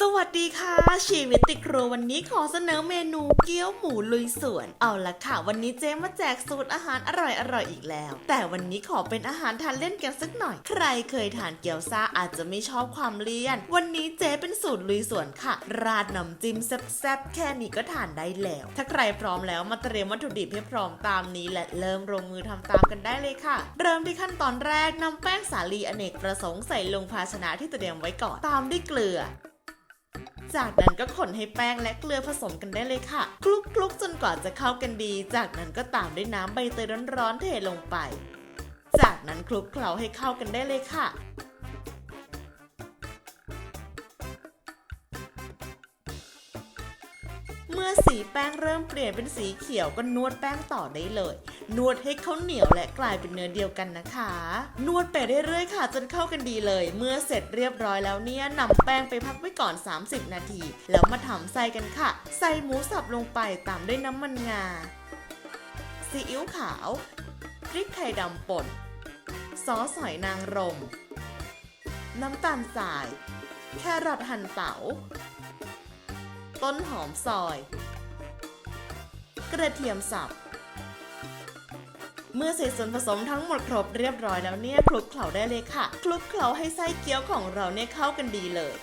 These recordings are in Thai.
สวัสดีค่ะ ชีวิตติดครัววันนี้ขอเสนอเมนูเกี๊ยวหมูลุยสวน เอาละค่ะ วันนี้เจ๊มาแจกสูตรอาหารอร่อยๆอีกแล้ว แต่วันนี้ขอเป็นอาหารทานเล่นกันสักหน่อย ใครเคยทานเกี๊ยวซ่าอาจจะไม่ชอบความเลี่ยน วันนี้เจ๊เป็นสูตรลุยสวนค่ะ ราดน้ำจิ้มแซ่บๆแค่นี้ก็ทานได้แล้ว ถ้าใครพร้อมแล้วมาเตรียมวัตถุดิบให้พร้อมตามนี้ และเริ่มลงมือทำตามกันได้เลยค่ะ เริ่มที่ขั้นตอนแรกนำแป้งสาลีอเนกประสงค์ใส่ลงภาชนะที่เตรียมไว้ก่อนตามด้วยเกลือ จากนั้นก็คนให้แป้งและเกลือผสมกันได้เลยค่ะคลุกคลุกๆจนกว่าจะเข้ากันดี จากนั้นก็ตามด้วยน้ำใบเตยร้อนๆเทลงไป จากนั้นคลุกเคล้าให้เข้ากันได้เลยค่ะเมื่อสีแป้งเริ่มเปลี่ยนเป็นสีเขียวก็นวดแป้งต่อได้เลย นวดให้เขาเหนียวและกลายเป็นเนื้อเดียวกันนะคะ นวดไปเรื่อยๆค่ะ จนเข้ากันดีเลย เมื่อเสร็จเรียบร้อยแล้วเนี่ยนำแป้งไปพักไว้ก่อน 30 นาที แล้วมาทำไส้กันค่ะ ใส่หมูสับลงไปตามด้วยน้ำมันงาซีอิ๊วขาวพริกไทยดำป่นซอสหอยนางรม น้ำตาลทราย แครอทหั่นเต๋า ต้นหอมซอย กระเทียมสับ เมื่อใส่ส่วนผสมทั้งหมดครบเรียบร้อยแล้วเนี่ยคลุกเคล้าได้เลยค่ะคลุกเคล้าให้ไส้เกี๊ยวของเราเนี่ยเข้ากันดีเลย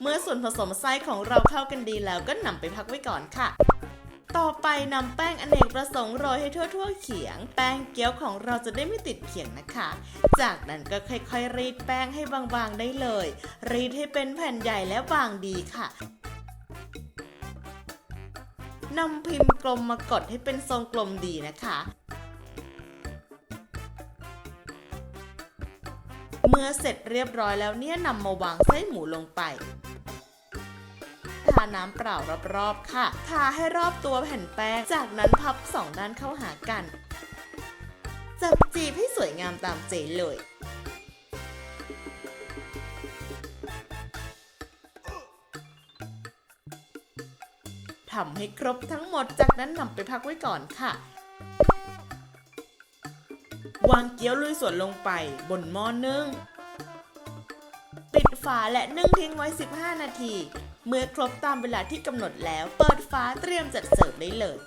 เมื่อส่วนผสมไส้ของเราเข้ากันดีแล้วก็นำไปพักไว้ก่อนค่ะต่อไปนำแป้งอเนกประสงค์โรยให้ทั่วๆเขียง แป้งเกี๊ยวของเราจะได้ไม่ติดเขียงนะคะ จากนั้นก็ค่อยๆ รีดแป้งให้บางๆได้เลย รีดให้เป็นแผ่นใหญ่และบางดีค่ะ นำพิมพ์กลมมากดให้เป็นทรงกลมดีนะคะ เมื่อเสร็จเรียบร้อยแล้วเนี่ยนำมาวางไส้หมูลงไปทาน้ำเปล่ารอบๆค่ะ ทาให้รอบตัวแผ่นแป้ง จากนั้นพับสองด้านเข้าหากัน จับจีบให้สวยงามตามเจเลย ทำให้ครบทั้งหมดจากนั้นนำไปพักไว้ก่อนค่ะ วางเกี๊ยวลุยส่วนลงไปบนหม้อนึ่ง ปิดฝาและนึ่งทิ้งไว้ 15 นาที เมื่อครบตามเวลาที่กำหนดแล้ว เปิดฝาเตรียมจัดเสิร์ฟได้เลย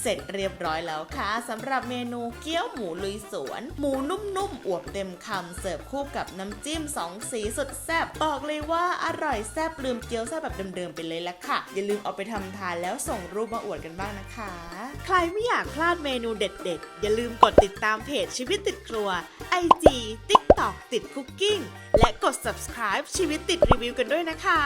เสร็จเรียบร้อยแล้วค่ะสำหรับเมนูเกี๊ยวหมูลุยสวน หมูนุ่มๆอวบเต็มคำเสิร์ฟคู่กับน้ำจิ้มสองสีสุดแซ่บบอกเลยว่าอร่อยแซ่บลืมเกี๊ยวแซ่บแบบเดิมๆไปเลยละค่ะ อย่าลืมเอาไปทำทานแล้วส่งรูปมาอวดกันบ้างนะคะ ใครไม่อยากพลาดเมนูเด็ดๆ อย่าลืมกดติดตามเพจชีวิตติดครัว IG TikTok ติดคุกกิ้งและกด subscribe ชีวิตติดรีวิวกันด้วยนะคะ